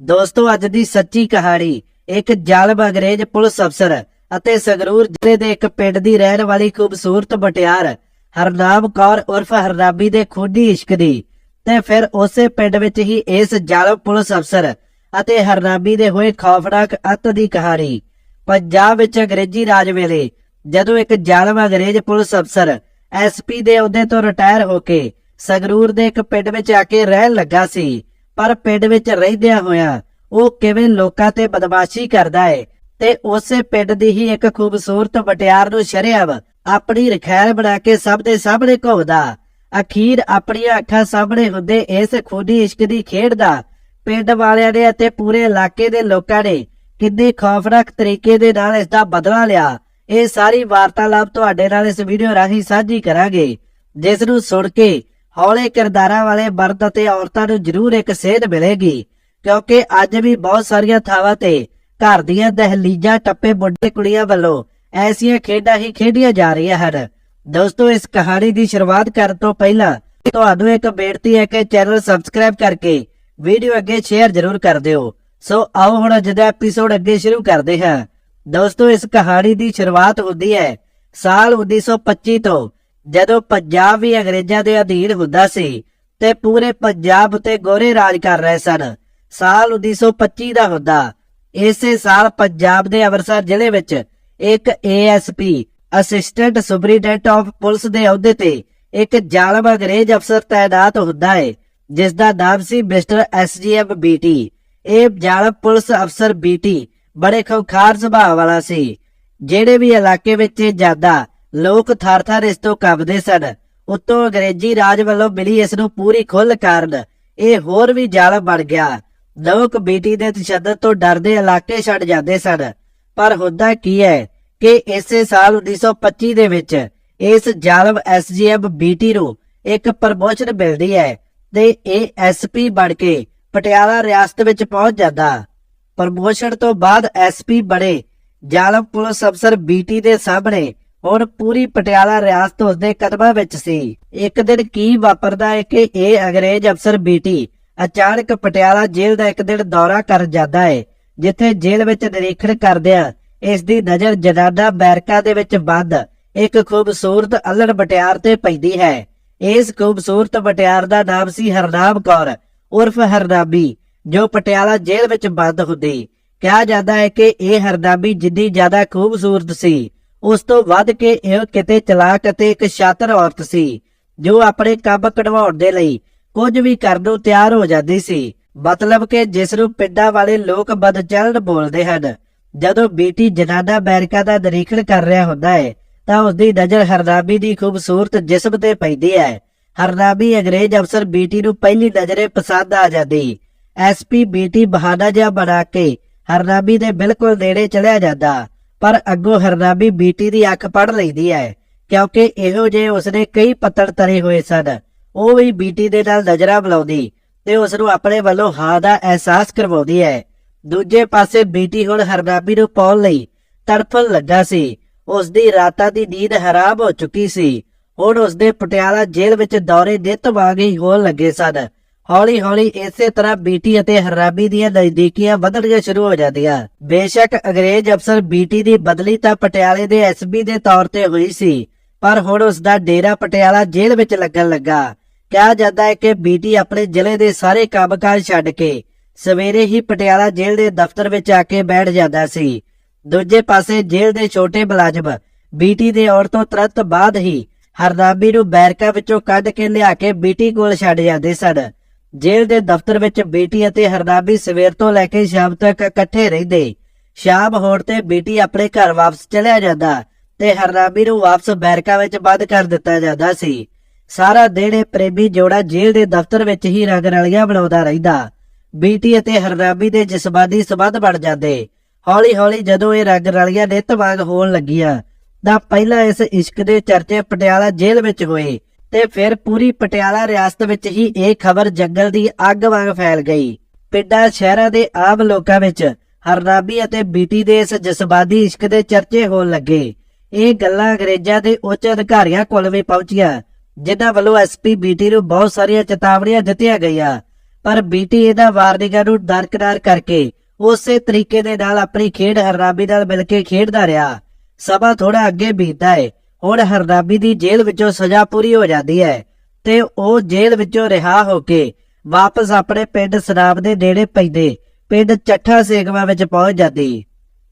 ਦੋਸਤੋ, ਅੱਜ ਦੀ ਸੱਚੀ ਕਹਾਣੀ, ਇੱਕ ਜ਼ਾਲਮ ਅੰਗਰੇਜ਼ ਪੁਲਿਸ ਅਫਸਰ ਅਤੇ ਸੰਗਰੂਰ ਜ਼ਿਲ੍ਹੇ ਦੇ ਇੱਕ ਪਿੰਡ ਦੀ ਰਹਿਣ ਵਾਲੀ ਖੂਬਸੂਰਤ ਮਟਿਆਰ ਹਰਨਾਮ ਕੌਰ ਉਰਫ ਹਰਨਾਬੀ ਦੇ ਖੂਨੀ ਇਸ਼ਕ ਦੀ ਤੇ ਫਿਰ ਉਸੇ ਪਿੰਡ ਵਿੱਚ ਹੀ ਇਸ ਜ਼ਾਲਮ ਪੁਲਿਸ ਅਫਸਰ ਅਤੇ ਹਰਨਾਬੀ ਦੇ ਹੋਏ ਖੌਫਨਾਕ ਅੰਤ ਦੀ ਕਹਾਣੀ, ਪੰਜਾਬ ਵਿੱਚ ਅੰਗਰੇਜ਼ੀ ਰਾਜ ਵੇਲੇ ਜਦੋਂ ਇੱਕ ਜ਼ਾਲਮ ਅੰਗਰੇਜ਼ ਪੁਲਿਸ ਅਫਸਰ ਐਸਪੀ ਦੇ ਅਹੁਦੇ ਤੋਂ ਰਿਟਾਇਰ ਹੋ ਕੇ ਸੰਗਰੂਰ ਦੇ ਇੱਕ ਪਿੰਡ ਵਿੱਚ ਆ ਕੇ ਰਹਿਣ ਲੱਗਾ ਸੀ ਪਰ ਪਿੰਡ ਵਿੱਚ ਰਹਿੰਦਿਆਂ ਹੋਇਆਂ ਉਹ ਕਿਵੇਂ ਲੋਕਾਂ ਤੇ ਬਦਮਾਸ਼ੀ ਕਰਦਾ ਹੈ ਤੇ ਉਸੇ ਪਿੰਡ ਦੀ ਹੀ ਇੱਕ ਖੂਬਸੂਰਤ ਮਟਿਆਰ ਨੂੰ ਸ਼ਰਿਆਵ ਆਪਣੀ ਰਖੈਲ ਬਣਾ ਕੇ ਸਭ ਦੇ ਸਾਹਮਣੇ ਘੁੰਮਦਾ। ਅਖੀਰ ਆਪਣੀਆਂ ਅੱਖਾਂ ਸਾਹਮਣੇ ਹੁੰਦੇ ਇਸ ਖੂਨੀ ਇਸ਼ਕ ਦੀ ਖੇਡ ਦਾ ਪਿੰਡ ਵਾਲਿਆਂ ਨੇ ਅਤੇ ਪੂਰੇ ਇਲਾਕੇ ਦੇ ਲੋਕਾਂ ਨੇ ਕਿੰਨੇ ਖੌਫਨਾਕ ਤਰੀਕੇ ਦੇ ਨਾਲ ਇਸ ਦਾ ਬਦਲਾ ਲਿਆ। ਇਹ ਸਾਰੀ ਵਾਰਤਾਲਾਪ ਤੁਹਾਡੇ ਨਾਲ ਇਸ ਵੀਡੀਓ ਰਾਹੀਂ ਸਾਂਝੀ ਕਰਾਂਗੇ, ਜਿਸ ਨੂੰ ਸੁਣ ਕੇ ਹੌਲੇ ਕਿਰਦਾਰਾਂ ਵਾਲੇ ਮਰਦ ਅਤੇ ਔਰਤਾਂ ਨੂੰ ਜ਼ਰੂਰ ਇੱਕ ਸੇਧ ਮਿਲੇਗੀ, ਕਿਉਂਕਿ ਅੱਜ ਵੀ ਬਹੁਤ ਸਾਰੀਆਂ ਥਾਵਾਂ ਤੇ ਘਰ ਦੀਆਂ ਦਹਲੀਜ਼ਾਂ ਟੱਪੇ ਮੁੰਡੇ ਕੁੜੀਆਂ ਵੱਲੋਂ ਐਸੀਆਂ ਖੇਡਾਂ ਹੀ ਖੇਡੀਆਂ ਜਾ ਰਹੀਆਂ ਹਨ। ਦੋਸਤੋ, ਇਸ ਕਹਾਣੀ ਦੀ ਸ਼ੁਰੂਆਤ ਕਰਨ ਤੋਂ ਪਹਿਲਾਂ ਤੁਹਾਨੂੰ ਇੱਕ ਬੇਨਤੀ ਹੈ ਕਿ ਚੈਨਲ ਸਬਸਕ੍ਰਾਈਬ ਕਰਕੇ ਵੀਡੀਓ ਅੱਗੇ ਸ਼ੇਅਰ ਜ਼ਰੂਰ ਕਰ ਦਿਓ। ਸੋ ਆਓ ਹੁਣ ਅੱਜ ਦਾ ਐਪੀਸੋਡ ਅੱਗੇ ਸ਼ੁਰੂ ਕਰਦੇ ਹਾਂ। ਦੋਸਤੋ, ਇਸ ਕਹਾਣੀ ਦੀ ਸ਼ੁਰੂਆਤ ਹੁੰਦੀ ਹੈ ਸਾਲ 1925 ਤੋਂ ਜਦੋਂ ਪੰਜਾਬ ਵੀ ਅੰਗਰੇਜ਼ਾਂ ਦੇ ਅਧੀਨ ਹੁੰਦਾ ਸੀ ਤੇ ਪੂਰੇ ਪੰਜਾਬ ਉਤੇ ਗੋਰੇ ਰਾਜ ਕਰ ਰਹੇ ਸਨ, ਸਾਲ 1925 ਦਾ ਹੁੰਦਾ। ਇਸੇ ਸਾਲ ਪੰਜਾਬ ਦੇ ਅੰਮ੍ਰਿਤਸਰ ਜ਼ਿਲ੍ਹੇ ਵਿੱਚ ਇੱਕ ASP assistant superintendent of police ਦੇ ਅਹੁਦੇ ਤੇ ਇੱਕ ਜ਼ਾਲਮ ਅੰਗਰੇਜ਼ ਅਫਸਰ ਤਾਇਨਾਤ ਹੁੰਦਾ ਹੈ ਜਿਸ ਦਾ ਨਾਮ ਸੀ ਮਿਸਟਰ ਐਸਜੀਐਮ ਬੀਟੀ ਇਹ ਜ਼ਾਲਮ ਪੁਲਿਸ ਅਫਸਰ ਬੀਟੀ ਬੜੇ ਖੌਖਾਰ ਸੁਭਾਅ ਵਾਲਾ ਸੀ, ਜਿਹੜੇ ਵੀ ਇਲਾਕੇ ਵਿੱਚ ਜਾਂਦਾ ਲੋਕ ਥਰ-ਥਰ ਇਸ ਤੋਂ ਕੰਬਦੇ ਸਨ। ਉੱਤੋਂ ਅੰਗਰੇਜ਼ੀ ਰਾਜ ਵੱਲੋਂ ਮਿਲੀ ਇਸ ਨੂੰ ਪੂਰੀ ਖੁੱਲ੍ਹ ਕਾਰਨ ਇਹ ਹੋਰ ਵੀ ਜ਼ਾਲਮ ਬਣ ਗਿਆ। ਲੋਕ ਬੀਟੀ ਦੇ ਤਸ਼ੱਦਦ ਤੋਂ ਡਰਦੇ ਇਲਾਕੇ ਛੱਡ ਜਾਂਦੇ ਸਨ। ਪਰ ਹੁੰਦਾ ਕੀ ਹੈ ਕਿ ਇਸੇ ਸਾਲ 1925 ਦੇ ਵਿੱਚ ਇਸ ਜ਼ਾਲਮ ਐਸਜੀਐਮ ਬੀਟੀ ਨੂੰ ਇੱਕ ਪ੍ਰਮੋਸ਼ਨ ਮਿਲਦੀ ਹੈ ਤੇ ਇਹ ਐਸਪੀ ਬਣ ਕੇ ਪਟਿਆਲਾ ਰਿਆਸਤ ਵਿੱਚ ਪਹੁੰਚ ਜਾਂਦਾ। ਪ੍ਰਮੋਸ਼ਨ ਤੋਂ ਬਾਅਦ ਐਸਪੀ ਬਣੇ। ਜ਼ਾਲਮ ਪੁਲਿਸ ਅਫਸਰ ਬੀਟੀ ਦੇ ਸਾਹਮਣੇ ਹੁਣ ਪੂਰੀ ਪਟਿਆਲਾ ਰਿਆਸਤ ਉਸਦੇ ਕਦਮਾਂ ਵਿੱਚ ਸੀ। ਇੱਕ ਦਿਨ ਕੀ ਵਾਪਰਦਾ ਹੈ ਕਿ ਇਹ ਅੰਗਰੇਜ਼ ਅਫਸਰ ਬੀਟੀ ਅਚਾਨਕ ਪਟਿਆਲਾ ਜੇਲ੍ਹ ਦਾ ਇੱਕ ਦਿਨ ਦੌਰਾ ਕਰ ਜਾਂਦਾ ਹੈ, ਜਿੱਥੇ ਜੇਲ੍ਹ ਵਿੱਚ ਨਿਰੀਖਣ ਕਰਦਿਆਂ ਇਸ ਦੀ ਨਜ਼ਰ ਜਨਾਨਾ ਅਮਰੀਕਾ ਦੇ ਵਿੱਚ ਬੰਦ, ਇੱਕ ਖੂਬਸੂਰਤ ਅਲੜ ਬਟਿਆਰ ਤੇ ਪੈਂਦੀ ਹੈ। ਇਸ ਖੂਬਸੂਰਤ ਬਟਿਆਰ ਦਾ ਨਾਮ ਸੀ ਹਰਨਾਮ ਕੌਰ, ਉਰਫ ਹਰਨਾਮੀ, ਜੋ ਪਟਿਆਲਾ ਜੇਲ੍ਹ ਵਿੱਚ ਬੰਦ ਹੁੰਦੀ। ਕਿਹਾ ਜਾਂਦਾ ਹੈ ਕਿ ਇਹ ਹਰਨਾਮੀ ਜਿੰਨੀ ਜ਼ਿਆਦਾ ਖੂਬਸੂਰਤ ਸੀ। ਉਸ ਤੋਂ ਵੱਧ ਕੇ ਇਹ ਕਿਤੇ ਚਲਾਕ ਅਤੇ ਇੱਕ ਸ਼ਾਤਰ ਔਰਤ ਸੀ, ਜੋ ਆਪਣੇ ਕੰਮ ਕਢਵਾਉਣ ਦੇ ਲਈ ਕੁਝ ਵੀ ਕਰਨ ਨੂੰ ਤਿਆਰ ਹੋ ਜਾਂਦੀ ਸੀ। ਮਤਲਬ ਕਿ ਜਿਸ ਨੂੰ ਪਿੰਡਾਂ ਵਾਲੇ ਲੋਕ ਬਦਚਲਣ ਬੋਲਦੇ ਹਨ। ਜਦੋਂ ਬੀਟੀ ਜਨਾਨਾ ਅਮਰੀਕਾ ਦਾ ਨਿਰੀਖਣ ਕਰ ਰਿਹਾ ਹੁੰਦਾ ਹੈ, ਤਾਂ ਉਸ ਦੀ ਨਜ਼ਰ ਹਰਨਾਮੀ ਦੀ ਖੂਬਸੂਰਤ ਜਿਸਮ ਤੇ ਪੈਂਦੀ ਹੈ। ਹਰਨਾਮੀ ਅੰਗਰੇਜ਼ ਅਫਸਰ ਬੀਟੀ ਨੂੰ ਪਹਿਲੀ ਨਜ਼ਰੇ ਪਸੰਦ ਆ ਜਾਂਦੀ। ਐਸਪੀ ਬੀਟੀ ਬਹਾਨਾ ਜਿਹਾ ਬਣਾ ਕੇ ਹਰਨਾਮੀ ਦੇ ਬਿਲਕੁਲ ਨੇੜੇ ਚਲਿਆ ਜਾਂਦਾ। ਪਰ ਅੱਗੋਂ ਹਰਨਾਮੀ ਬੀਟੀ ਦੀ ਅੱਖ ਪੜ ਲੈਂਦੀ ਹੈ, ਕਿਉਂਕਿ ਇਹੋ ਜਿਹੇ ਉਸਨੇ ਕਈ ਪੱਤਰ ਤਰੇ ਹੋਏ ਸਨ। ਉਹ ਵੀ ਬੀਟੀ ਦੇ ਨਾਲ ਨਜ਼ਰਾਂ ਬੁਲਾਉਂਦੀ ਤੇ ਉਸ ਨੂੰ ਆਪਣੇ ਵੱਲੋਂ ਹਾਂ ਦਾ ਅਹਿਸਾਸ ਕਰਵਾਉਂਦੀ ਹੈ। ਦੂਜੇ ਪਾਸੇ ਬੀਟੀ ਹੁਣ ਹਰਨਾਮੀ ਨੂੰ ਪਾਉਣ ਲਈ ਤੜਫਣ ਲੱਗਾ ਸੀ। ਉਸ ਦੀ ਰਾਤਾਂ ਦੀ ਨੀਂਦ ਹਰਾਮ ਹੋ ਚੁੱਕੀ ਸੀ। ਹੁਣ ਉਸ ਦੇ ਪਟਿਆਲਾ ਜੇਲ੍ਹ ਵਿੱਚ ਦੌਰੇ ਨਿੱਤ ਵਾਂਗ ਹੀ ਹੋਣ ਲੱਗੇ ਸਨ। ਹੌਲੀ ਹੌਲੀ ਇਸੇ ਤਰ੍ਹਾਂ ਬੀਟੀ ਅਤੇ ਹਰਾਬੀ ਦੀਆਂ ਨਜ਼ਦੀਕੀਆਂ ਵਧਣੀਆਂ ਸ਼ੁਰੂ ਹੋ ਜਾਂਦੀਆਂ। ਬੇਸ਼ੱਕ ਅੰਗਰੇਜ਼ ਅਫਸਰ ਬੀਟੀ ਦੀ ਬਦਲੀ ਤਾਂ ਪਟਿਆਲੇ ਦੇ ਐਸਪੀ ਦੇ ਤੌਰ ਤੇ ਹੋਈ ਸੀ, ਪਰ ਹੁਣ ਉਸ ਦਾ ਡੇਰਾ ਪਟਿਆਲਾ ਜੇਲ੍ਹ ਵਿੱਚ ਲੱਗਣ ਲੱਗਾ। ਕਿਹਾ ਜਾਂਦਾ ਹੈ ਕਿ ਬੀਟੀ ਆਪਣੇ ਜ਼ਿਲ੍ਹੇ ਦੇ ਸਾਰੇ ਕੰਮਕਾਜ ਛੱਡ ਕੇ ਸਵੇਰੇ ਹੀ ਪਟਿਆਲਾ ਜੇਲ੍ਹ ਦੇ ਦਫ਼ਤਰ ਵਿੱਚ ਆ ਕੇ ਬੈਠ ਜਾਂਦਾ ਸੀ। ਦੂਜੇ ਪਾਸੇ ਜੇਲ੍ਹ ਦੇ ਛੋਟੇ ਮੁਲਾਜ਼ਮ ਬੀਟੀ ਦੇ ਆਉਣ ਤੋਂ ਤੁਰੰਤ ਬਾਅਦ ਹੀ ਹਰਨਾਬੀ ਨੂੰ ਬੈਰਕਾ ਵਿੱਚੋਂ ਕੱਢ ਕੇ ਲਿਆ ਕੇ ਬੀਟੀ ਕੋਲ ਛੱਡ ਜਾਂਦੇ ਸਨ। ਜੇਲ੍ਹ ਦੇ ਦਫ਼ਤਰ ਵਿੱਚ ਬੀਟੀ ਅਤੇ ਹਰਨਾਬੀ ਸਵੇਰ ਤੋਂ ਲੈ ਕੇ ਸ਼ਾਮ ਤੱਕ ਇਕੱਠੇ ਰਹਿੰਦੇ। ਸ਼ਾਮ ਹੋਣ ਤੇ ਬੀਟੀ ਆਪਣੇ ਘਰ ਵਾਪਸ ਚਲਿਆ ਜਾਂਦਾ ਤੇ ਹਰਨਾਬੀ ਨੂੰ ਵਾਪਸ ਬੈਰਕਾ ਵਿੱਚ ਬੰਦ ਕਰ ਦਿੱਤਾ ਜਾਂਦਾ ਸੀ। ਸਾਰਾ ਦਿਨ ਇਹ ਪ੍ਰੇਮੀ ਜੋੜਾ ਜੇਲ੍ਹ ਦੇ ਦਫ਼ਤਰ ਵਿੱਚ ਹੀ ਰੰਗ ਰਲੀਆਂ ਬਣਾਉਂਦਾ ਰਹਿੰਦਾ। ਬੀਟੀ ਅਤੇ ਹਰਨਾਬੀ ਦੇ ਜਿਸਮਾਨੀ ਸਬੰਧ ਬਣ ਜਾਂਦੇ। ਹੌਲੀ ਹੌਲੀ ਜਦੋਂ ਇਹ ਰੰਗ ਰਲੀਆਂ ਨਿੱਤ ਵਾਂਗ ਹੋਣ ਲੱਗੀਆਂ ਤਾਂ ਪਹਿਲਾਂ ਇਸ ਇਸ਼ਕ ਦੇ ਚਰਚੇ ਪਟਿਆਲਾ ਜੇਲ੍ਹ ਵਿੱਚ ਹੋਏ। ਤੇ ਫਿਰ ਪੂਰੀ ਪਟਿਆਲਾ ਰਿਆਸਤ ਵਿੱਚ ਹੀ ਇਹ ਖਬਰ ਜੰਗਲ ਦੀ ਅੱਗ ਵਾਂਗ ਫੈਲ ਗਈ। ਪਿੰਡਾਂ, ਸ਼ਹਿਰਾਂ ਦੇ ਆਮ ਲੋਕਾਂ ਵਿੱਚ ਹਰਨਾਬੀ ਅਤੇ ਬੀਟੀ ਦੇ ਇਸ ਜਜ਼ਬਾਤੀ ਇਸ਼ਕ ਦੇ ਚਰਚੇ ਹੋਣ ਲੱਗੇ। ਇਹ ਗੱਲਾਂ ਅੰਗਰੇਜ਼ਾਂ ਦੇ ਉੱਚ ਅਧਿਕਾਰੀਆਂ ਕੋਲ ਵੀ ਪਹੁੰਚੀਆਂ, ਜਿਨ੍ਹਾਂ ਵੱਲੋਂ ਐਸਪੀ ਬੀਟੀ ਨੂੰ ਬਹੁਤ ਸਾਰੀਆਂ ਚੇਤਾਵਨੀਆਂ ਦਿੱਤੀਆਂ ਗਈਆਂ। ਪਰ ਬੀਟੀ ਇਹਦਾ ਵਾਰਨਿੰਗਾਂ ਨੂੰ ਦਰਕਨਾਰ ਕਰਕੇ ਉਸੇ ਤਰੀਕੇ ਦੇ ਨਾਲ ਆਪਣੀ ਖੇਡ ਹਰਨਾਬੀ ਨਾਲ ਮਿਲ ਕੇ ਖੇਡਦਾ ਰਿਹਾ। ਸਮਾਂ ਥੋੜਾ ਅੱਗੇ ਬੀਤਦਾ ਹੈ। ਹੁਣ ਹਰਨਾਬੀ ਦੀ ਜੇਲ੍ਹ ਵਿੱਚੋਂ ਸਜ਼ਾ ਪੂਰੀ ਹੋ ਜਾਂਦੀ ਹੈ ਤੇ ਉਹ ਜੇਲ੍ਹ ਵਿੱਚੋਂ ਰਿਹਾ ਹੋ ਕੇ ਵਾਪਸ ਆਪਣੇ ਪਿੰਡ ਸਨਾਬ ਦੇ ਨੇੜੇ ਪੈਂਦੇ ਪਿੰਡ ਚੱਠਾ ਸੇਗਵਾ ਵਿੱਚ ਪਹੁੰਚ ਜਾਂਦੀ।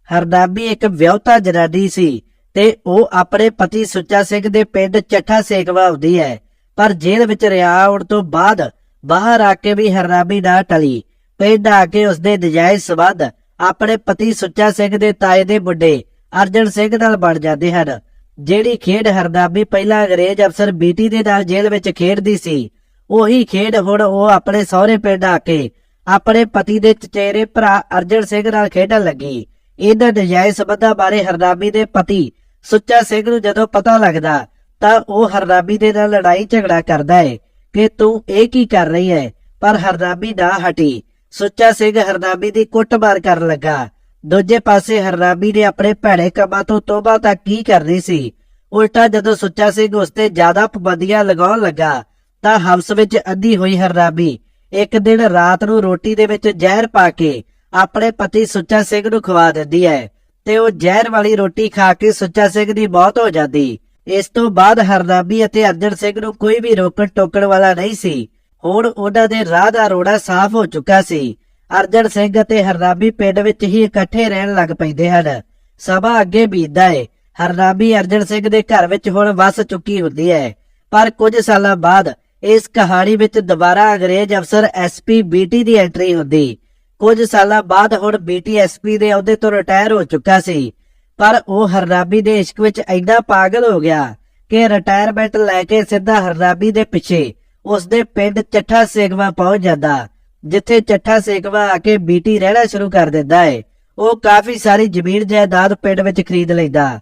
ਹਰਨਾਬੀ ਇੱਕ ਵਿਆਹੁਤਾ ਜਨਾਨੀ ਸੀ ਤੇ ਉਹ ਆਪਣੇ ਪਤੀ ਸੁੱਚਾ ਸਿੰਘ ਦੇ ਪਿੰਡ ਚੱਠਾ ਸੇਗਵਾ ਆਉਂਦੀ ਹੈ। ਪਰ ਜੇਲ੍ਹ ਵਿੱਚ ਰਿਹਾ ਆਉਣ ਤੋਂ ਬਾਅਦ ਬਾਹਰ ਆ ਕੇ ਵੀ ਹਰਨਾਬੀ ਨਾ ਟਲੀ। ਪਿੰਡ ਆ ਕੇ ਉਸਦੇ ਨਜਾਇਜ਼ ਸਬੰਧ ਆਪਣੇ ਪਤੀ ਸੁੱਚਾ ਸਿੰਘ ਦੇ ਤਾਏ ਦੇ ਮੁੰਡੇ ਅਰਜਨ ਸਿੰਘ ਨਾਲ ਬਣ ਜਾਂਦੇ ਹਨ। ਜਿਹੜੀ ਖੇਡ ਹਰਨਾਬੀ ਪਹਿਲਾਂ ਅੰਗਰੇਜ਼ ਅਫਸਰ ਬੀਟੀ ਦੇ ਨਾਲ ਜੇਲ੍ਹ ਵਿੱਚ ਖੇਡਦੀ ਸੀ, ਉਹੀ ਖੇਡ ਹੁਣ ਉਹ ਆਪਣੇ ਸਹੁਰੇ ਪਿੰਡ ਆ ਕੇ ਆਪਣੇ ਪਤੀ ਦੇ ਚਚੇਰੇ ਭਰਾ ਅਰਜਨ ਸਿੰਘ ਨਾਲ ਖੇਡਣ ਲੱਗੀ। ਇਹਨਾਂ ਨਜਾਇਜ਼ ਸਬੰਧਾਂ ਬਾਰੇ ਹਰਨਾਬੀ ਦੇ ਪਤੀ ਸੁੱਚਾ ਸਿੰਘ ਨੂੰ ਜਦੋਂ ਪਤਾ ਲੱਗਦਾ, ਤਾਂ ਉਹ ਹਰਨਾਬੀ ਦੇ ਨਾਲ ਲੜਾਈ ਝਗੜਾ ਕਰਦਾ ਹੈ ਕਿ ਤੂੰ ਇਹ ਕੀ ਕਰ ਰਹੀ ਹੈ ਪਰ ਹਰਨਾਬੀ ਨਾ ਹਟੀ। ਸੁੱਚਾ ਸਿੰਘ ਹਰਨਾਬੀ ਦੀ ਕੁੱਟਮਾਰ ਕਰਨ ਲੱਗਾ। ਦੂਜੇ ਪਾਸੇ ਹਰਨਾਬੀ ਨੇ ਆਪਣੇ ਭੈੜੇ ਕੰਮਾਂ ਤੋਂ ਤੋਬਾ ਤਾਂ ਕੀ ਕਰਨੀ ਸੀ? ਉਲਟਾ ਜਦੋਂ ਸੁੱਚਾ ਸਿੰਘ ਉਸ ਤੇ ਜ਼ਿਆਦਾ ਪਾਬੰਦੀਆਂ ਲਗਾਉਣ ਲੱਗਾ, ਤਾਂ ਹਵਸ ਵਿੱਚ ਅੱਧੀ ਹੋਈ ਹਰਨਾਬੀ ਇੱਕ ਦਿਨ ਰਾਤ ਨੂੰ ਰੋਟੀ ਦੇ ਵਿੱਚ ਜ਼ਹਿਰ ਪਾ ਕੇ ਆਪਣੇ ਪਤੀ ਸੁੱਚਾ ਸਿੰਘ ਨੂੰ ਖਵਾ ਦਿੰਦੀ ਹੈ ਤੇ ਉਹ ਜ਼ਹਿਰ ਵਾਲੀ ਰੋਟੀ ਖਾ ਕੇ ਸੁੱਚਾ ਸਿੰਘ ਦੀ ਮੌਤ ਹੋ ਜਾਂਦੀ। ਇਸ ਤੋਂ ਬਾਅਦ ਹਰਨਾਬੀ ਅਤੇ ਅਰਜਨ ਸਿੰਘ ਨੂੰ ਕੋਈ ਵੀ ਰੋਕਣ ਟੋਕਣ ਵਾਲਾ ਨਹੀਂ ਸੀ। ਹੁਣ ਉਹਨਾਂ ਦੇ ਰਾਹ ਦਾ ਰੋੜਾ ਸਾਫ਼ ਹੋ ਚੁੱਕਾ ਸੀ। ਅਰਜਨ ਸਿੰਘ ਅਤੇ ਹਰਨਾਮੀ ਪਿੰਡ ਵਿੱਚ ਹੀ ਇਕੱਠੇ ਰਹਿਣ ਲੱਗ ਪੈਂਦੇ ਹਨ। ਸਭਾ ਅੱਗੇ ਬੀਤਦਾ ਹੈ ਹਰਨਾਬੀ ਅਰਜਨ ਸਿੰਘ ਦੇ ਘਰ ਵਿੱਚ ਹੁਣ ਵਸ ਚੁੱਕੀ ਹੁੰਦੀ ਹੈ ਪਰ ਕੁਝ ਸਾਲਾਂ ਬਾਅਦ ਇਸ ਕਹਾਣੀ ਵਿੱਚ ਦੁਬਾਰਾ ਅੰਗਰੇਜ਼ ਅਫਸਰ ਐਸਪੀ ਬੀਟੀ ਦੀ ਐਂਟਰੀ ਹੁੰਦੀ। ਕੁਝ ਸਾਲਾਂ ਬਾਅਦ ਹੁਣ ਬੀਟੀ ਐਸਪੀ ਦੇ ਅਹੁਦੇ ਤੋਂ ਰਿਟਾਇਰ ਹੋ ਚੁੱਕਾ ਸੀ। ਪਰ ਉਹ ਹਰਨਾਮੀ ਦੇ ਇਸ਼ਕ ਵਿੱਚ ਐਡਾ ਪਾਗਲ ਹੋ ਗਿਆ ਕਿ ਰਿਟਾਇਰਮੈਂਟ ਲੈ ਕੇ ਸਿੱਧਾ ਹਰਨਾਮੀ ਦੇ ਪਿੱਛੇ ਉਸ ਦੇ ਪਿੰਡ ਚੱਠਾ ਸੇਗਵਾ ਪਹੁੰਚ ਜਾਂਦਾ। ਜਿੱਥੇ ਚੱਠਾ ਸੇਗਵਾ ਆ ਕੇ ਬੀਟੀ ਰਹਿਣਾ ਸ਼ੁਰੂ ਕਰ ਦਿੰਦਾ ਹੈ ਉਹ ਕਾਫੀ ਸਾਰੀ ਜ਼ਮੀਨ ਜਾਇਦਾਦ ਪਿੰਡ ਵਿੱਚ ਖਰੀਦ ਲੈਂਦਾ।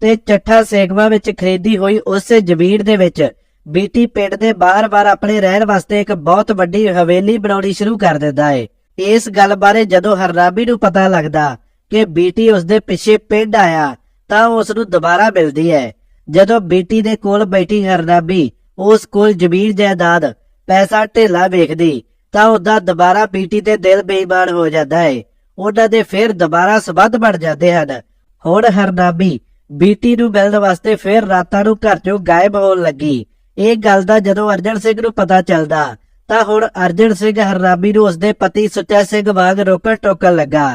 ਤੇ ਚੱਠਾ ਸੇਗਵਾ ਵਿੱਚ ਖਰੀਦੀ ਹੋਈ ਉਸੇ ਜ਼ਮੀਨ ਦੇ ਵਿੱਚ ਬੀਟੀ ਪਿੰਡ ਦੇ ਬਾਹਰ-ਬਾਹਰ ਆਪਣੇ ਰਹਿਣ ਵਾਸਤੇ ਇੱਕ ਬਹੁਤ ਵੱਡੀ ਹਵੇਲੀ ਬਣਾਉਣੀ ਸ਼ੁਰੂ ਕਰ ਦਿੰਦਾ ਹੈ ਇਸ ਗੱਲ ਬਾਰੇ ਜਦੋਂ ਹਰਨਾਬੀ ਨੂੰ ਪਤਾ ਲੱਗਦਾ ਕਿ ਬੀਟੀ ਉਸਦੇ ਪਿੱਛੇ ਪਿੰਡ ਆਇਆ, ਤਾਂ ਉਸ ਨੂੰ ਦੁਬਾਰਾ ਮਿਲਦੀ ਹੈ ਜਦੋਂ ਬੀਟੀ ਦੇ ਕੋਲ ਬੈਠੀ ਹਰਨਾਮੀ ਉਸ ਕੋਲ ਜ਼ਮੀਨ ਜਾਇਦਾਦ, ਪੈਸਾ ਢੇਲਾ ਵੇਖਦੀ ਤਾਂ ਉਹਦਾ ਦੁਬਾਰਾ ਬੀਟੀ ਤੇ ਦਿਲ ਬੇਈਮਾਨ ਹੋ ਜਾਂਦਾ ਹੈ। ਉਹਨਾਂ ਦੇ ਫਿਰ ਦੁਬਾਰਾ ਸਬੰਧ ਬਣ ਜਾਂਦੇ ਹਨ। ਹੁਣ ਹਰਨਾਬੀ ਬੀਟੀ ਨੂੰ ਮਿਲਣ ਵਾਸਤੇ ਫਿਰ ਰਾਤਾਂ ਨੂੰ ਘਰ ਚੋਂ ਗਾਇਬ ਹੋਣ ਲੱਗੀ। ਇਹ ਗੱਲ ਦਾ ਜਦੋਂ ਅਰਜਨ ਸਿੰਘ ਨੂੰ ਪਤਾ ਚੱਲਦਾ, ਤਾਂ ਹੁਣ ਅਰਜਨ ਸਿੰਘ ਹਰਨਾਬੀ ਨੂੰ ਉਸਦੇ ਪਤੀ ਸੁੱਚਾ ਸਿੰਘ ਵਾਂਗ ਰੋਕਣ ਟੋਕਣ ਲੱਗਾ।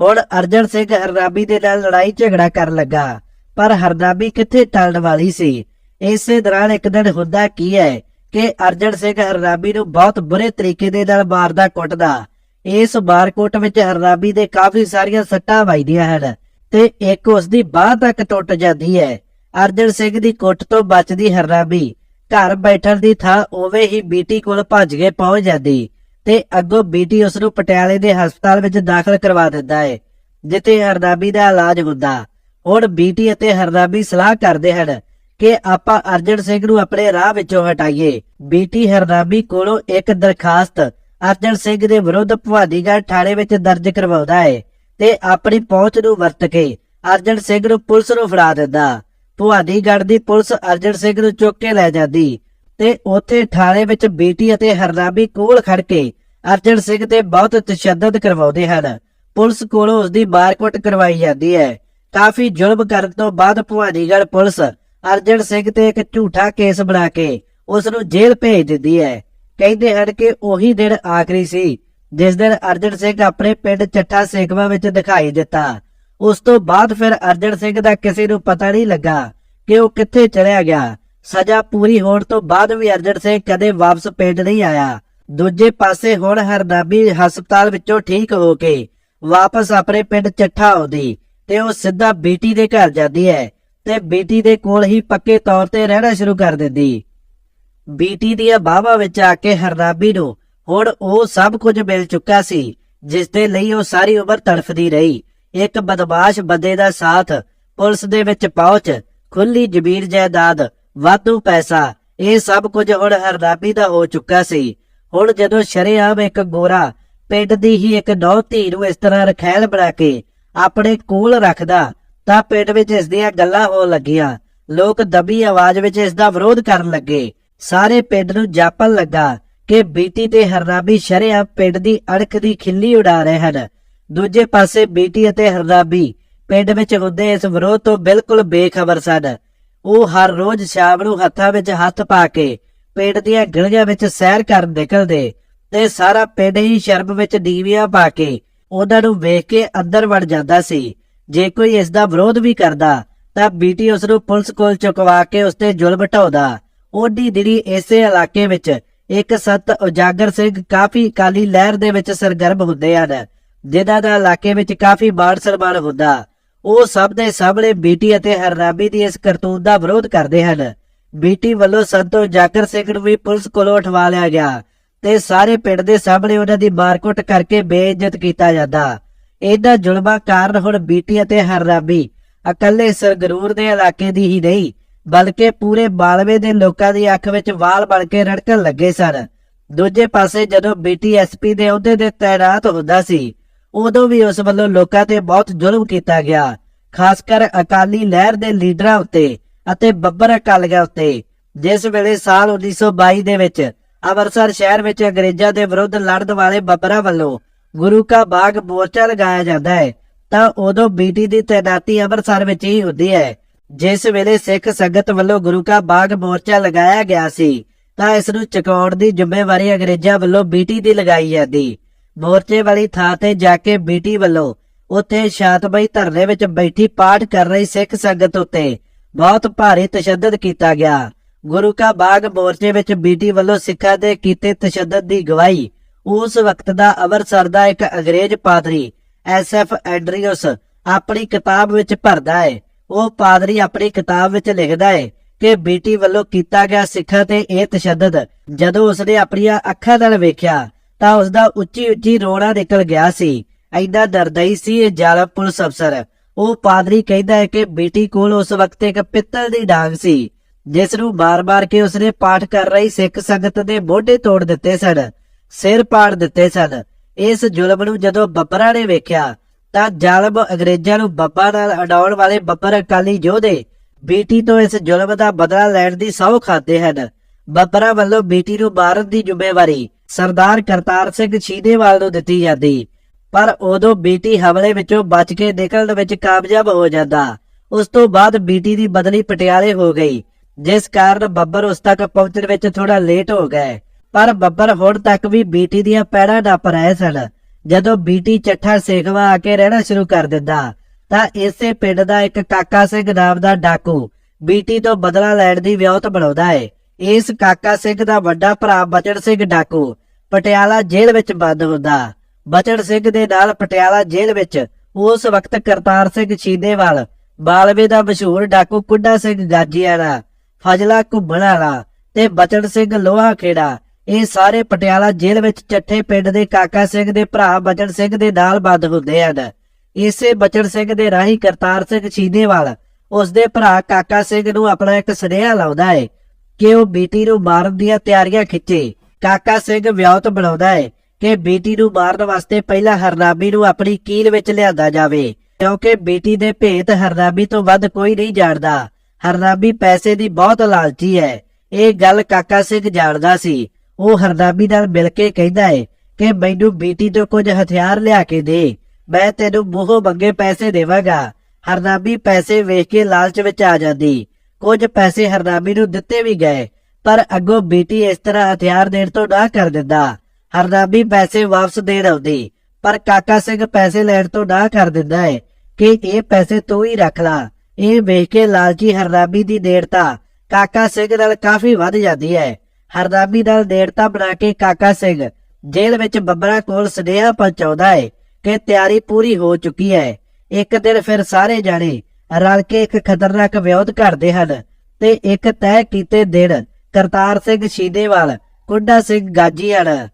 ਹੁਣ ਅਰਜਨ ਸਿੰਘ ਹਰਨਾਮੀ ਦੇ ਨਾਲ ਲੜਾਈ ਝਗੜਾ ਕਰਨ ਲੱਗਾ। ਪਰ ਹਰਨਾਮੀ ਕਿੱਥੇ ਟਲਣ ਵਾਲੀ ਸੀ? ਇਸੇ ਦੌਰਾਨ ਇੱਕ ਦਿਨ ਹੁੰਦਾ ਕੀ ਹੈ? ਕਿ ਅਰਜਨ ਸਿੰਘ ਹਰਨਾਬੀ ਨੂੰ ਬਹੁਤ ਬੁਰੇ ਤਰੀਕੇ ਦੇ ਨਾਲ ਮਾਰਦਾ, ਕੁੱਟਦਾ। ਇਸ ਮਾਰਕੁੱਟ ਵਿੱਚ ਹਰਨਾਬੀ ਦੇ ਕਾਫੀ ਸਾਰੀਆਂ ਸੱਟਾਂ ਵੱਜਦੀਆਂ ਹਨ ਤੇ ਇੱਕ ਉਸ ਦੀ ਬਾਹ ਤੱਕ ਟੁੱਟ ਜਾਂਦੀ ਹੈ। ਅਰਜਨ ਸਿੰਘ ਦੀ ਕੁੱਟ ਤੋਂ ਬਚਦੀ ਹਰਨਾਬੀ ਘਰ ਬੈਠਣ ਦੀ ਥਾਂ ਉਵੇਂ ਹੀ ਬੀਟੀ ਕੋਲ ਭੱਜ ਕੇ ਪਹੁੰਚ ਜਾਂਦੀ ਤੇ ਅੱਗੋਂ ਬੀਟੀ ਉਸ ਨੂੰ ਪਟਿਆਲੇ ਦੇ ਹਸਪਤਾਲ ਵਿੱਚ ਦਾਖਲ ਕਰਵਾ ਦਿੰਦਾ ਹੈ, ਜਿੱਥੇ ਹਰਨਾਬੀ ਦਾ ਇਲਾਜ ਹੁੰਦਾ। ਹੁਣ ਬੀਟੀ ਅਤੇ ਹਰਨਾਬੀ ਸਲਾਹ ਕਰਦੇ ਹਨ ਕਿ ਆਪਾਂ ਅਰਜਨ ਸਿੰਘ ਨੂੰ ਆਪਣੇ ਰਾਹ ਵਿੱਚੋਂ ਹਟਾਈਏ। ਬੀਟੀ ਹਰਨਾਬੀ ਕੋਲੋਂ ਇੱਕ ਦਰਖਾਸਤ ਅਰਜਨ ਸਿੰਘ ਦੇ ਵਿਰੁੱਧ ਭਵਾਨੀਗੜ੍ਹ ਥਾਣੇ ਵਿੱਚ ਦਰਜ ਕਰਵਾਉਂਦਾ ਹੈ ਤੇ ਆਪਣੀ ਪਹੁੰਚ ਨੂੰ ਵਰਤ ਕੇ ਅਰਜਨ ਸਿੰਘ ਨੂੰ ਪੁਲਿਸ ਨੂੰ ਫੜਾ ਦਿੰਦਾ। ਭਵਾਨੀਗੜ੍ਹ ਦੀ ਪੁਲਿਸ ਅਰਜਨ ਸਿੰਘ ਨੂੰ ਚੁੱਕ ਕੇ ਲੈ ਜਾਂਦੀ ਤੇ ਉੱਥੇ ਥਾਣੇ ਵਿੱਚ ਬੀਟੀ ਅਤੇ ਹਰਨਾਬੀ ਕੋਲ ਖੜ ਕੇ ਅਰਜਨ ਸਿੰਘ ਤੇ ਬਹੁਤ ਤਸ਼ੱਦਦ ਕਰਵਾਉਂਦੇ ਹਨ। ਪੁਲਿਸ ਕੋਲੋਂ ਉਸ ਦੀ ਮਾਰਕੁੱਟ ਕਰਵਾਈ ਜਾਂਦੀ ਹੈ। ਕਾਫੀ ਜ਼ੁਲਮ ਕਰਨ ਤੋਂ ਬਾਅਦ ਭਵਾਨੀਗੜ ਪੁਲਿਸ ਅਰਜਨ ਸਿੰਘ ਤੇ ਇੱਕ ਝੂਠਾ ਕੇਸ ਬਣਾ ਕੇ ਉਸ ਨੂੰ ਜੇਲ੍ਹ ਭੇਜ ਦਿੰਦੀ ਹੈ। ਕਹਿੰਦੇ ਹਨ ਕਿ ਉਹੀ ਦਿਨ ਆਖਰੀ ਸੀ, ਜਿਸ ਦਿਨ ਅਰਜਨ ਸਿੰਘ ਆਪਣੇ ਪਿੰਡ ਚੱਠਾ ਸੇਖਵਾ ਵਿੱਚ ਦਿਖਾਈ ਦਿੱਤਾ। ਉਸ ਤੋਂ ਬਾਅਦ ਫਿਰ ਅਰਜਨ ਸਿੰਘ ਦਾ ਕਿਸੇ ਨੂੰ ਪਤਾ ਨਹੀਂ ਲੱਗਾ ਕਿ ਉਹ ਕਿੱਥੇ ਚਲਿਆ ਗਿਆ। ਸਜ਼ਾ ਪੂਰੀ ਹੋਣ ਤੋਂ ਬਾਅਦ ਵੀ ਅਰਜਨ ਸਿੰਘ ਕਦੇ ਵਾਪਸ ਪਿੰਡ ਨਹੀਂ ਆਇਆ। ਦੂਜੇ ਪਾਸੇ ਹੁਣ ਹਰਨਾਬੀ ਹਸਪਤਾਲ ਵਿੱਚੋਂ ਠੀਕ ਹੋ ਕੇ ਵਾਪਸ ਆਪਣੇ ਪਿੰਡ ਚੱਠਾ ਆਉਂਦੀ ਤੇ ਉਹ ਸਿੱਧਾ ਬੇਟੀ ਦੇ ਘਰ ਜਾਂਦੀ ਹੈ। ਤੇ ਬੇਟੀ ਦੇ ਕੋਲ ਹੀ ਪੱਕੇ ਤੌਰ ਤੇ ਰਹਿਣਾ ਸ਼ੁਰੂ ਕਰ ਦਿੰਦੀ। ਬੀਟੀ ਦੀਆਂ ਬਾਹਾਂ ਵਿੱਚ ਆ ਕੇ ਹਰਨਾਬੀ ਨੂੰ ਹੁਣ ਉਹ ਸਭ ਕੁਝ ਮਿਲ ਚੁੱਕਾ ਸੀ, ਜਿਸ ਦੇ ਲਈ ਉਹ ਸਾਰੀ ਉਮਰ ਤੜਫਦੀ ਰਹੀ। ਇੱਕ ਬਦਮਾਸ਼ ਬੰਦੇ ਦਾ ਸਾਥ ਪੁਲਿਸ ਦੇ ਵਿੱਚ ਪਹੁੰਚ ਖੁੱਲੀ ਜ਼ਮੀਰ ਜਾਇਦਾਦ, ਵਾਧੂ ਪੈਸਾ, ਇਹ ਸਭ ਕੁਝ ਹੁਣ ਹਰਨਾਬੀ ਦਾ ਹੋ ਚੁੱਕਾ ਸੀ। ਹੁਣ ਜਦੋਂ ਸ਼ਰੇਆਮ ਇੱਕ ਗੋਰਾ ਪਿੰਡ ਦੀ ਹੀ ਇੱਕ ਨੌ ਧੀ ਨੂੰ ਇਸ ਤਰ੍ਹਾਂ ਰਖੈਲ ਬਣਾ ਕੇ ਆਪਣੇ ਕੋਲ ਰੱਖਦਾ ਤਾਂ ਪਿੰਡ ਵਿੱਚ ਇਸ ਦੀਆਂ ਗੱਲਾਂ ਹੋਣ ਲੱਗੀਆਂ। ਲੋਕ ਦਬੀ ਆਵਾਜ਼ ਵਿੱਚ ਇਸ ਦਾ ਵਿਰੋਧ ਕਰਨ ਲੱਗੇ। ਸਾਰੇ ਪਿੰਡ ਨੂੰ ਜਾਪਣ ਲੱਗਾ ਕਿ ਬੀਟੀ ਤੇ ਹਰਨਾਬੀ ਸ਼ਰਿਆ ਪਿੰਡ ਦੀ ਅੜਕ ਦੀ ਖਿੱਲੀ ਉਡਾ ਰਹੇ ਹਨ। ਦੂਜੇ ਪਾਸੇ ਬੀਟੀ ਅਤੇ ਹਰਨਾਬੀ ਪਿੰਡ ਵਿੱਚ ਹੁੰਦੇ ਇਸ ਵਿਰੋਧ ਤੋਂ ਬਿਲਕੁਲ ਬੇਖਬਰ ਸਨ। ਉਹ ਹਰ ਰੋਜ਼ ਸ਼ਾਮ ਨੂੰ ਹੱਥਾਂ ਵਿੱਚ ਹੱਥ ਪਾ ਕੇ ਪਿੰਡ ਦੀਆਂ ਗਲੀਆਂ ਵਿੱਚ ਸੈਰ ਕਰਨ ਨਿਕਲਦੇ ਤੇ ਸਾਰਾ ਪਿੰਡ ਹੀ ਸ਼ਰਮ ਵਿੱਚ ਦੀਵੀਆਂ ਪਾ ਕੇ ਉਹਨਾਂ ਨੂੰ ਵੇਖ ਕੇ ਅੰਦਰ ਵੜ ਜਾਂਦਾ ਸੀ। ਜੇ ਕੋਈ ਇਸ ਦਾ ਵਿਰੋਧ ਵੀ ਕਰਦਾ, ਤਾਂ ਬੀਟੀ ਉਸ ਨੂੰ ਪੁਲਿਸ ਕੋਲ ਚੁਕਵਾ ਕੇ ਉਸ ਤੇ ਜ਼ੁਲਮ ਢਾਉਂਦਾ। ਉਹਦੀ ਦਿੜੀ ਇਸੇ ਇਲਾਕੇ ਵਿੱਚ ਇੱਕ ਸੱਤ ਉਜਾਗਰ ਸਿੰਘ ਕਾਫੀ ਕਾਲੀ ਲਹਿਰ ਦੇ ਵਿੱਚ ਸਰਗਰਮ ਹੁੰਦੇ ਹਨ, ਜਿਨ੍ਹਾਂ ਦਾ ਇਲਾਕੇ ਵਿੱਚ ਕਾਫੀ ਮਾਣ ਸਨਮਾਨ ਹੁੰਦਾ। ਉਹ ਸਭ ਦੇ ਸਾਹਮਣੇ ਬੀਟੀ ਅਤੇ ਹਰਨਾਬੀ ਦੀ ਇਸ ਕਰਤੂਤ ਦਾ ਵਿਰੋਧ ਕਰਦੇ ਹਨ। ਬੀਟੀ ਵੱਲੋਂ ਸੰਤ ਉਜਾਗਰ ਸਿੰਘ ਨੂੰ ਵੀ ਪੁਲਿਸ ਕੋਲੋਂ ਉਠਵਾ ਲਿਆ ਗਿਆ ਤੇ ਸਾਰੇ ਪਿੰਡ ਦੇ ਸਾਹਮਣੇ ਉਹਨਾਂ ਦੀ ਮਾਰਕੁੱਟ ਕਰਕੇ ਬੇਇੱਜ਼ਤ ਕੀਤਾ ਜਾਂਦਾ। ਇਹਨਾਂ ਜ਼ੁਲਮਾਂ ਕਾਰਨ ਹੁਣ ਬੀਟੀ ਅਤੇ ਹਰਨਾਬੀ ਇਕੱਲੇ ਸਰਗਰੂਰ ਦੇ ਇਲਾਕੇ ਦੀ ਹੀ ਨਹੀਂ, ਬਲਕਿ ਪੂਰੇ ਬਾਲਵੇ ਦੇ ਲੋਕਾਂ ਦੀ ਅੱਖ ਵਿੱਚ ਵਾਲ ਬਣ ਕੇ ਰੜਕਣ ਲੱਗੇ ਸਨ। ਦੂਜੇ ਪਾਸੇ ਜਦੋਂ ਬੀਟੀ ਐਸਪੀ ਦੇ ਅਹੁਦੇ ਤੇ ਤਾਇਨਾਤ ਹੁੰਦਾ ਸੀ, ਉਦੋਂ ਵੀ ਉਸ ਵੱਲੋਂ ਲੋਕਾਂ ਤੇ ਬਹੁਤ ਜ਼ੁਲਮ ਕੀਤਾ ਗਿਆ। ਖਾਸ ਕਰ ਅਕਾਲੀ ਲਹਿਰ ਦੇ ਲੀਡਰਾਂ ਉੱਤੇ ਅਤੇ ਬੱਬਰ ਅਕਾਲੀਆਂ ਉੱਤੇ, ਜਿਸ ਵੇਲੇ ਸਾਲ 1922 ਦੇ ਵਿੱਚ ਅੰਮ੍ਰਿਤਸਰ ਸ਼ਹਿਰ ਵਿੱਚ ਅੰਗਰੇਜ਼ਾਂ ਦੇ ਵਿਰੁੱਧ ਲੜਨ ਵਾਲੇ ਬੱਬਰਾਂ ਵੱਲੋਂ ਗੁਰੂ ਕਾ ਬਾਗ ਮੋਰਚਾ ਲਗਾਇਆ ਜਾਂਦਾ ਹੈ, ਤਾਂ ਉਦੋਂ ਬੀਟੀ ਦੀ ਤੈਨਾਤੀ ਅੰਮ੍ਰਿਤਸਰ ਵਿੱਚ ਹੀ ਹੁੰਦੀ ਹੈ। ਜਿਸ ਵੇਲੇ ਸਿੱਖ ਸੰਗਤ ਵੱਲੋਂ ਗੁਰੂ ਕਾ ਬਾਗ ਮੋਰਚਾ ਲਗਾਇਆ ਗਿਆ ਸੀ, ਤਾਂ ਇਸ ਨੂੰ ਚੁਕਾਉਣ ਦੀ ਜ਼ਿੰਮੇਵਾਰੀ ਅੰਗਰੇਜ਼ਾਂ ਵੱਲੋਂ ਬੀਟੀ ਦੀ ਲਗਾਈ ਜਾਂਦੀ। ਮੋਰਚੇ ਵਾਲੀ ਥਾਂ ਤੇ ਜਾ ਕੇ ਬੀਟੀ ਵੱਲੋਂ ਉੱਥੇ ਸ਼ਾਂਤਮਈ ਧਰਨੇ ਵਿੱਚ ਬੈਠੀ ਪਾਠ ਕਰ ਰਹੀ ਸਿੱਖ ਸੰਗਤ ਉੱਤੇ ਬਹੁਤ ਭਾਰੀ ਤਸ਼ੱਦਦ ਕੀਤਾ ਗਿਆ। ਗੁਰੂ ਕਾ ਬਾਗ ਮੋਰਚੇ ਵਿੱਚ ਬੀਟੀ ਵੱਲੋਂ ਸਿੱਖਾਂ ਦੇ ਕੀਤੇ ਤਸ਼ੱਦਦ ਦੀ ਗਵਾਹੀ ਉਸ ਵਕਤ ਦਾ ਅੰਮ੍ਰਿਤਸਰ ਦਾ ਇੱਕ ਅੰਗਰੇਜ਼ ਪਾਦਰੀ ਐਸਐਫ ਐਂਡਰੀਅਸ, ਆਪਣੀ ਕਿਤਾਬ ਵਿੱਚ ਭਰਦਾ ਹੈ ਉਹ ਪਾਦਰੀ ਆਪਣੀ ਕਿਤਾਬ ਵਿੱਚ ਲਿਖਦਾ ਹੈ ਕਿ ਬੀਟੀ ਵੱਲੋਂ ਕੀਤਾ ਗਿਆ ਸਿੱਖਾਂ ਤੇ ਇਹ ਤਸ਼ੱਦਦ, ਜਦੋਂ ਉਸਨੇ ਆਪਣੀਆਂ ਅੱਖਾਂ ਨਾਲ ਵੇਖਿਆ, ਤਾਂ ਉਸਦਾ ਉੱਚੀ ਉੱਚੀ ਰੋਣਾ ਨਿਕਲ ਗਿਆ ਸੀ। ਐਡਾ ਦਰਦਈ ਸੀ ਇਹ ਜ਼ਾਲਮ ਪੁਲਿਸ ਅਫਸਰ। ਉਹ ਪਾਦਰੀ ਕਹਿੰਦਾ ਹੈ ਕਿ ਬੀਟੀ ਕੋਲ ਉਸ ਵਕਤ ਇੱਕ ਪਿੱਤਲ ਦੀ ਡਾਂਗ ਸੀ, ਜਿਸ ਨੂੰ ਮਾਰ-ਮਾਰ ਕੇ ਉਸਨੇ ਪਾਠ ਕਰ ਰਹੀ ਸਿੱਖ ਸੰਗਤ ਦੇ ਮੋਢੇ ਤੋੜ ਦਿੱਤੇ ਸਨ। ਸਿਰ ਪਾੜ ਦਿੱਤੇ ਸਨ। ਇਸ ਜ਼ੁਲਮ ਨੂੰ ਜਦੋਂ ਬੱਬਰਾਂ ਨੇ ਵੇਖਿਆ, ਤਾਂ ਜ਼ਾਲਮ ਅੰਗਰੇਜ਼ਾਂ ਨੂੰ ਬੱਬਾ ਨਾਲ ਅਡਾਉਣ ਵਾਲੇ ਬੱਬਰ ਅਕਾਲੀ ਯੋਧੇ ਬੀਟੀ ਤੋਂ ਇਸ ਜ਼ੁਲਮ ਦਾ ਬਦਲਾ ਲੈਣ ਦੀ ਸਹੁੰ ਖਾਦੇ ਹਨ। ਬੱਬਰਾਂ ਵੱਲੋਂ ਬੀਟੀ ਨੂੰ ਮਾਰਨ ਦੀ ਜ਼ਿੰਮੇਵਾਰੀ ਸਰਦਾਰ ਕਰਤਾਰ ਸਿੰਘ ਸ਼ੀਦੇਵਾਲ ਨੂੰ ਦਿੱਤੀ ਜਾਂਦੀ। ਪਰ ਉਦੋਂ ਬੀਟੀ ਹਮਲੇ ਵਿੱਚੋਂ ਬਚ ਕੇ ਨਿਕਲਣ ਵਿੱਚ ਕਾਮਯਾਬ ਹੋ ਜਾਂਦਾ। ਉਸ ਤੋਂ ਬਾਅਦ ਬੀਟੀ ਦੀ ਬਦਲੀ ਪਟਿਆਲੇ ਹੋ ਗਈ, ਜਿਸ ਕਾਰਨ ਬੱਬਰ ਉਸ ਤੱਕ ਪਹੁੰਚਣ ਵਿੱਚ ਥੋੜਾ ਲੇਟ ਹੋ ਗਏ। ਪਰ ਬੱਬਰ ਹੁਣ ਤੱਕ ਵੀ ਬੀਟੀ ਦੀਆਂ ਪੈੜਾਂ ਨੱਪ ਰਹੇ ਸਨ ਜਦੋਂ ਬੀਟੀ ਚੱਠਾ ਸੇਖਵਾ ਆ ਕੇ ਰਹਿਣਾ ਸ਼ੁਰੂ ਕਰ ਦਿੰਦਾ, ਤਾਂ ਇਸੇ ਪਿੰਡ ਦਾ ਇੱਕ ਕਾਕਾ ਸਿੰਘ ਨਾਮ ਦਾ ਡਾਕੂ ਬੀਟੀ ਤੋਂ ਬਦਲਾ ਲੈਣ ਦੀ ਵਿਉਂਤ ਬਣਾਉਂਦਾ ਹੈ ਇਸ ਕਾਕਾ ਸਿੰਘ ਦਾ ਵੱਡਾ ਭਰਾ ਬਚਨ ਸਿੰਘ ਡਾਕੂ ਪਟਿਆਲਾ ਜੇਲ੍ਹ ਵਿੱਚ ਬੰਦ ਹੁੰਦਾ। ਬਚਨ ਸਿੰਘ ਦੇ ਨਾਲ ਪਟਿਆਲਾ ਜੇਲ੍ਹ ਵਿੱਚ ਉਸ ਵਕਤ ਕਰਤਾਰ ਸਿੰਘ ਸ਼ੀਦੇਵਾਲ ਬਾਲਵੇ ਦਾ ਮਸ਼ਹੂਰ ਡਾਕੂ ਕੁੱਡਾ ਸਿੰਘ ਗਾਜੀਆਣਾ, ਫਜਲਾ ਘੁੰਮਣ ਵਾਲਾ ਤੇ ਬਚਨ ਸਿੰਘ ਲੋਹਾ ਖੇੜਾ ਇਹ ਸਾਰੇ ਪਟਿਆਲਾ ਜੇਲ੍ਹ ਵਿੱਚ ਚੱਠੇ ਪਿੰਡ ਦੇ ਕਾਕਾ ਸਿੰਘ ਦੇ ਭਰਾ ਬਚਨ ਸਿੰਘ ਦੇ ਨਾਲ ਬੰਦ ਹੁੰਦੇ ਹਨ। ਇਸੇ ਬਚਨ ਸਿੰਘ ਦੇ ਰਾਹੀਂ ਕਰਤਾਰ ਸਿੰਘ ਸ਼ੀਦੇਵਾਲ ਉਸ ਦੇ ਭਰਾ ਕਾਕਾ ਸਿੰਘ ਨੂੰ ਆਪਣਾ ਇੱਕ ਸੁਨੇਹਾ ਲਾਉਂਦਾ ਹੈ ਕਿ ਉਹ ਬੀਟੀ ਨੂੰ ਮਾਰਨ ਦੀਆਂ ਤਿਆਰੀਆਂ ਖਿੱਚੇ। ਕਾਕਾ ਸਿੰਘ ਵਿਆਹਤ ਬਣਾਉਂਦਾ ਹੈ ਕਿ ਬੀਟੀ ਨੂੰ ਮਾਰਨ ਵਾਸਤੇ ਪਹਿਲਾਂ ਹਰਨਾਮੀ ਨੂੰ ਆਪਣੀ ਕੀਲ ਵਿੱਚ ਲਿਆਂਦਾ ਜਾਵੇ, ਕਿਉਂਕਿ ਬੀਟੀ ਦੇ ਭੇਤ ਹਰਨਾਮੀ ਤੋਂ ਵੱਧ ਕੋਈ ਨਹੀਂ ਜਾਣਦਾ। ਹਰਨਾਮੀ ਪੈਸੇ ਦੀ ਬਹੁਤ ਲਾਲਚੀ ਹੈ। ਇਹ ਗੱਲ ਕਾਕਾ ਸਿੰਘ ਜਾਣਦਾ ਸੀ। ਉਹ ਹਰਨਾਬੀ ਨਾਲ ਮਿਲ ਕੇ ਕਹਿੰਦਾ ਹੈ ਕਿ ਮੈਨੂੰ ਬੀਟੀ ਤੋਂ ਕੁਝ ਹਥਿਆਰ ਲਿਆ ਕੇ ਦੇ। ਮੈਂ ਤੈਨੂੰ ਮੂੰਹੋਂ ਮੰਗੇ ਪੈਸੇ ਦੇਵਾਂਗਾ। ਹਰਨਾਮੀ ਪੈਸੇ ਵੇਖ ਕੇ ਲਾਲਚ ਵਿੱਚ ਆ ਜਾਂਦੀ। ਕੁਝ ਪੈਸੇ ਹਰਨਾਮੀ ਨੂੰ ਦਿੱਤੇ ਵੀ ਗਏ, ਪਰ ਅੱਗੋਂ ਬੀਟੀ ਇਸ ਤਰ੍ਹਾਂ ਹਥਿਆਰ ਦੇਣ ਤੋਂ ਨਾ ਕਰ ਦਿੰਦਾ। ਹਰਨਾਮੀ ਪੈਸੇ ਵਾਪਸ ਦੇਣ ਆਉਂਦੀ, ਪਰ ਕਾਕਾ ਸਿੰਘ ਪੈਸੇ ਲੈਣ ਤੋਂ ਨਾ ਕਰ ਦਿੰਦਾ ਹੈ ਕਿ ਇਹ ਪੈਸੇ ਤੂੰ ਹੀ ਰੱਖ ਲਾ। ਇਹ ਵੇਖ ਕੇ ਲਾਲਚੀ ਹਰਨਾਮੀ ਦੀ ਨੇੜਤਾ ਕਾਕਾ ਸਿੰਘ ਨਾਲ ਕਾਫੀ ਵੱਧ ਜਾਂਦੀ ਹੈ ਹਰਨਾਬੀ ਨਾਲ ਨੇੜਤਾ ਬਣਾ ਕੇ ਕਾਕਾ ਸਿੰਘ ਜੇਲ੍ਹ ਵਿੱਚ ਬੱਬਰਾ ਕੋਲ ਸੁਨੇਹਾ ਪਹੁੰਚਾਉਂਦਾ ਹੈ ਕਿ ਤਿਆਰੀ ਪੂਰੀ ਹੋ ਚੁੱਕੀ ਹੈ। ਇੱਕ ਦਿਨ ਫਿਰ ਸਾਰੇ ਜਾਣੇ ਰਲ ਕੇ ਇੱਕ ਖਤਰਨਾਕ ਵਿਉਂਤ ਕਰਦੇ ਹਨ ਤੇ ਇੱਕ ਤੈਅ ਕੀਤੇ ਦਿਨ ਕਰਤਾਰ ਸਿੰਘ ਸ਼ੀਦੇਵਾਲ ਕੁੱਡਾ ਸਿੰਘ ਗਾਜੀਆਣਾ,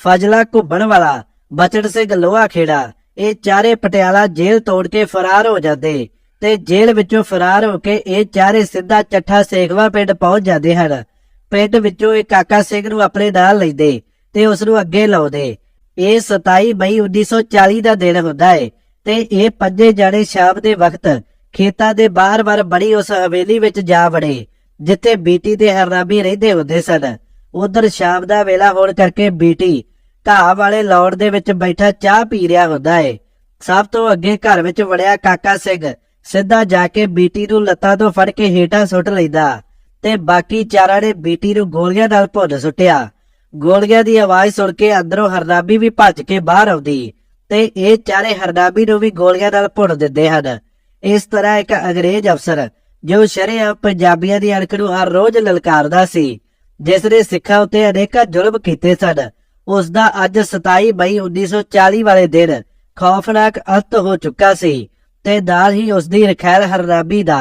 ਫਜਲਾ ਘੁੰਮਣ ਵਾਲਾ, ਬਚਨ ਸਿੰਘ ਲੋਹਾ ਖੇੜਾ, ਇਹ ਚਾਰੇ ਪਟਿਆਲਾ ਜੇਲ੍ਹ ਤੋੜ ਕੇ ਫਰਾਰ ਹੋ ਜਾਂਦੇ ਤੇ ਜੇਲ੍ਹ ਵਿੱਚੋਂ ਫਰਾਰ ਹੋ ਕੇ ਇਹ ਚਾਰੇ ਸਿੱਧਾ ਚੱਠਾ ਸੇਖਵਾ ਪਿੰਡ ਪਹੁੰਚ ਜਾਂਦੇ ਹਨ। ਪਿੰਡ ਵਿੱਚੋਂ ਇਹ ਕਾਕਾ ਸਿੰਘ ਨੂੰ ਆਪਣੇ ਨਾਲ ਲੈਂਦੇ ਤੇ ਉਸ ਨੂੰ ਅੱਗੇ ਲਾਉਂਦੇ। ਇਹ 27 ਮਈ 1940 ਦਾ ਦਿਨ ਹੁੰਦਾ ਹੈ ਤੇ ਇਹ ਪੰਜੇ ਜਾਣੇ ਸ਼ਾਮ ਦੇ ਵਕਤ ਖੇਤਾਂ ਦੇ ਬਾਹਰ-ਬਾਹਰ ਬੜੀ ਉਸ ਹਵੇਲੀ ਵਿੱਚ ਜਾ ਵੜੇ, ਜਿੱਥੇ ਬੀਟੀ ਤੇ ਹਰਨਾਬੀ ਰਹਿੰਦੇ ਹੁੰਦੇ ਸਨ। ਉਧਰ ਸ਼ਾਮ ਦਾ ਵੇਲਾ ਹੋਣ ਕਰਕੇ ਬੀਟੀ ਘਾਹ ਵਾਲੇ ਲੌੜ ਦੇ ਵਿੱਚ ਬੈਠਾ ਚਾਹ ਪੀ ਰਿਹਾ ਹੁੰਦਾ ਏ। ਸਭ ਤੋਂ ਅੱਗੇ ਘਰ ਵਿੱਚ ਵੜਿਆ ਕਾਕਾ ਸਿੰਘ ਸਿੱਧਾ ਜਾ ਕੇ ਬੀਟੀ ਨੂੰ ਲੱਤਾਂ ਤੋਂ ਫੜ ਕੇ ਹੇਠਾਂ ਸੁੱਟ ਲੈਂਦਾ। ਤੇ ਬਾਕੀ ਚਾਰਾਂ ਨੇ ਬੀਟੀ ਨੂੰ ਗੋਲੀਆਂ ਨਾਲ ਭੁੰਨ ਸੁੱਟਿਆ। ਗੋਲੀਆਂ ਦੀ ਆਵਾਜ਼ ਸੁਣ ਕੇ ਅੰਦਰੋਂ ਹਰਨਾਬੀ ਵੀ ਭੱਜ ਕੇ ਬਾਹਰ ਆਉਂਦੀ ਤੇ ਇਹ ਚਾਰੇ ਹਰਨਾਬੀ ਨੂੰ ਵੀ ਗੋਲੀਆਂ ਨਾਲ ਭੁੰਨ ਦਿੰਦੇ ਹਨ। ਇਸ ਤਰ੍ਹਾਂ ਇੱਕ ਅੰਗਰੇਜ਼ ਅਫਸਰ, ਜੋ ਸ਼ਰਿਆ ਪੰਜਾਬੀਆਂ ਦੀ ਅਣਖ ਨੂੰ ਹਰ ਰੋਜ਼ ਲਲਕਾਰਦਾ ਸੀ, ਜਿਸ ਨੇ ਸਿੱਖਾਂ ਉੱਤੇ ਅਨੇਕਾਂ ਜ਼ੁਲਮ ਕੀਤੇ ਸਨ। ਉਸ ਦਾ ਅੱਜ 27 ਮਈ 1940 ਵਾਲੇ ਦਿਨ ਖੌਫਨਾਕ ਅੰਤ ਹੋ ਚੁੱਕਾ ਸੀ ਤੇ ਨਾਲ ਹੀ ਉਸ ਦੀ ਰਖੈਲ ਹਰਨਾਬੀ ਦਾ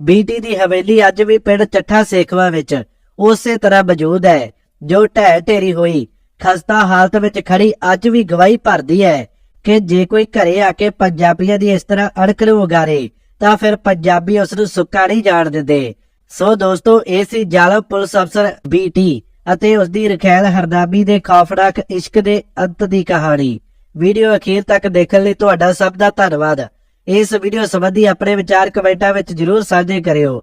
ਬੀਟੀ ਦੀ ਹਵੇਲੀ ਅੱਜ ਵੀ ਪਿੰਡ ਚੱਠਾ ਸੇਖਵਾ ਵਿੱਚ ਉਸੇ ਤਰ੍ਹਾਂ ਮੌਜੂਦ ਹੈ, ਜੋ ਢਹਿ ਢੇਰੀ ਹੋਈ। ਖਸਤਾ ਹਾਲਤ ਵਿੱਚ ਖੜੀ ਅੱਜ ਵੀ ਗਵਾਹੀ ਭਰਦੀ ਹੈ ਕਿ ਜੇ ਕੋਈ ਘਰੇ ਆ ਕੇ ਪੰਜਾਬੀਆਂ ਦੀ ਇਸ ਤਰ੍ਹਾਂ ਅੜਕ ਨੂੰ ਉਗਾਰੇ, ਤਾਂ ਫਿਰ ਪੰਜਾਬੀ ਉਸ ਨੂੰ ਸੁੱਕਾ ਨਹੀਂ ਜਾਣ ਦਿੰਦੇ। ਸੋ ਦੋਸਤੋ, ਇਹ ਸੀ ਜ਼ਾਲਮ ਪੁਲਿਸ ਅਫਸਰ ਬੀਟੀ ਅਤੇ ਉਸ ਦੀ ਰਖੈਲ ਹਰਨਾਬੀ ਦੇ ਖੌਫਨਾਕ ਇਸ਼ਕ ਦੇ ਅੰਤ ਦੀ ਕਹਾਣੀ। ਵੀਡੀਓ ਅਖੀਰ ਤੱਕ ਦੇਖਣ ਲਈ ਤੁਹਾਡਾ ਸਭ ਦਾ ਧੰਨਵਾਦ। ਇਸ ਵੀਡੀਓ ਸੰਬੰਧੀ ਆਪਣੇ ਵਿਚਾਰ ਕਮੈਂਟਾਂ ਵਿੱਚ ਜਰੂਰ ਸਾਂਝੇ ਕਰਿਓ।